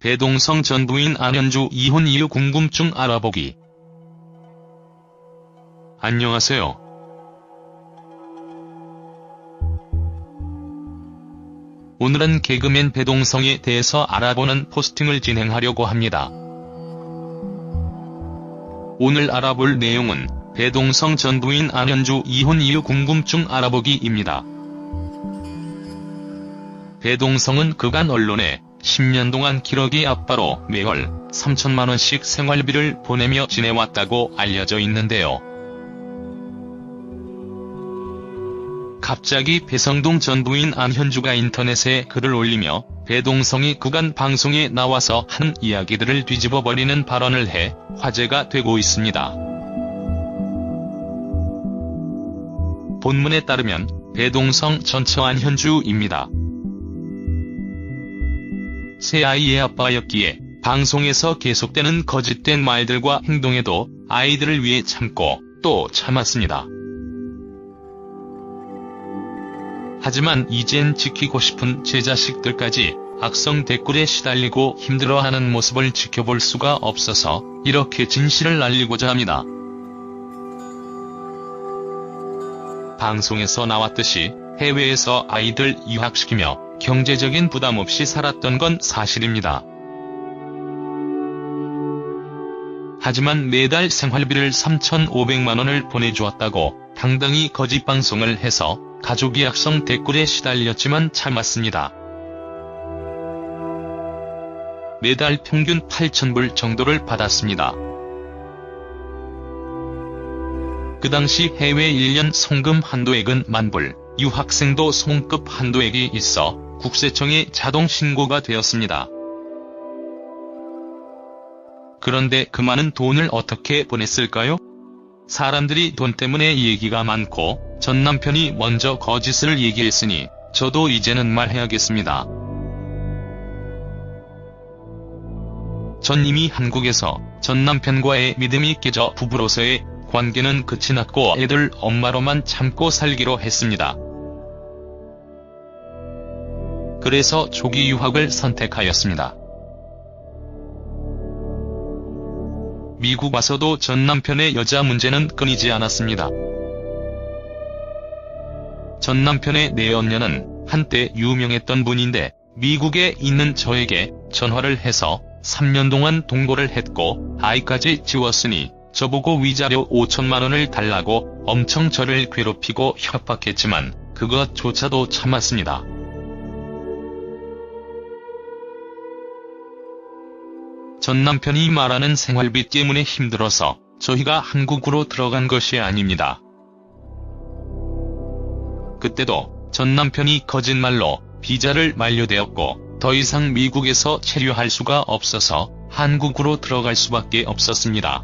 배동성 전 부인 안현주 이혼 이유 궁금증 알아보기. 안녕하세요. 오늘은 개그맨 배동성에 대해서 알아보는 포스팅을 진행하려고 합니다. 오늘 알아볼 내용은 배동성 전 부인 안현주 이혼 이유 궁금증 알아보기입니다. 배동성은 그간 언론에 10년 동안 기러기 아빠로 매월 3천만원씩 생활비를 보내며 지내왔다고 알려져 있는데요. 갑자기 배성동 전 부인 안현주가 인터넷에 글을 올리며 배동성이 그간 방송에 나와서 한 이야기들을 뒤집어버리는 발언을 해 화제가 되고 있습니다. 본문에 따르면 배동성 전처 안현주입니다. 새 아이의 아빠였기에 방송에서 계속되는 거짓된 말들과 행동에도 아이들을 위해 참고 또 참았습니다. 하지만 이젠 지키고 싶은 제 자식들까지 악성 댓글에 시달리고 힘들어하는 모습을 지켜볼 수가 없어서 이렇게 진실을 알리고자 합니다. 방송에서 나왔듯이 해외에서 아이들 유학시키며 경제적인 부담 없이 살았던 건 사실입니다. 하지만 매달 생활비를 3,500만원을 보내주었다고 당당히 거짓 방송을 해서 가족이 악성 댓글에 시달렸지만 참았습니다. 매달 평균 8,000불 정도를 받았습니다. 그 당시 해외 1년 송금 한도액은 만불, 유학생도 송급 한도액이 있어 국세청에 자동 신고가 되었습니다. 그런데 그 많은 돈을 어떻게 보냈을까요? 사람들이 돈 때문에 얘기가 많고 전 남편이 먼저 거짓을 얘기했으니 저도 이제는 말해야겠습니다. 전 이미 한국에서 전 남편과의 믿음이 깨져 부부로서의 관계는 끝이 났고 애들 엄마로만 참고 살기로 했습니다. 그래서 조기 유학을 선택하였습니다. 미국 와서도 전 남편의 여자 문제는 끊이지 않았습니다. 전 남편의 내연녀는 한때 유명했던 분인데 미국에 있는 저에게 전화를 해서 3년 동안 동거를 했고 아이까지 지웠으니 저보고 위자료 5천만원을 달라고 엄청 저를 괴롭히고 협박했지만 그것조차도 참았습니다. 전 남편이 말하는 생활비 때문에 힘들어서 저희가 한국으로 들어간 것이 아닙니다. 그때도 전 남편이 거짓말로 비자를 만료되었고 더 이상 미국에서 체류할 수가 없어서 한국으로 들어갈 수밖에 없었습니다.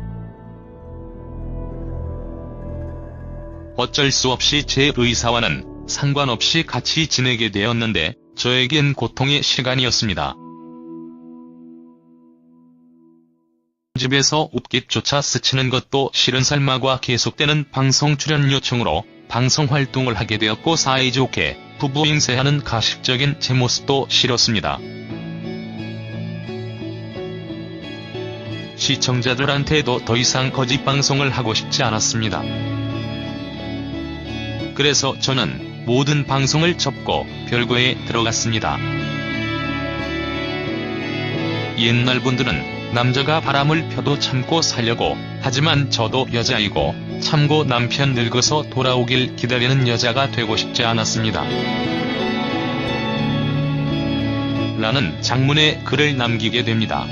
어쩔 수 없이 제 의사와는 상관없이 같이 지내게 되었는데 저에겐 고통의 시간이었습니다. 집에서 웃깃조차 스치는 것도 싫은 삶마과 계속되는 방송 출연 요청으로 방송 활동을 하게 되었고 사이좋게 부부 행세하는 가식적인 제 모습도 싫었습니다. 시청자들한테도 더 이상 거짓 방송을 하고 싶지 않았습니다. 그래서 저는 모든 방송을 접고 별거에 들어갔습니다. 옛날 분들은 남자가 바람을 펴도 참고 살려고 하지만 저도 여자이고 참고 남편 늙어서 돌아오길 기다리는 여자가 되고 싶지 않았습니다. 라는 장문의 글을 남기게 됩니다.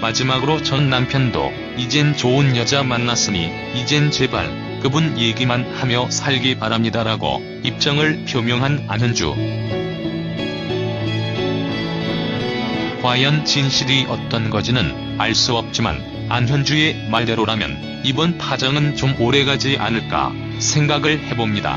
마지막으로 전 남편도 이젠 좋은 여자 만났으니 이젠 제발 그분 얘기만 하며 살기 바랍니다라고 입장을 표명한 안현주. 과연 진실이 어떤 건지는 알 수 없지만 안현주의 말대로라면 이번 파장은 좀 오래가지 않을까 생각을 해봅니다.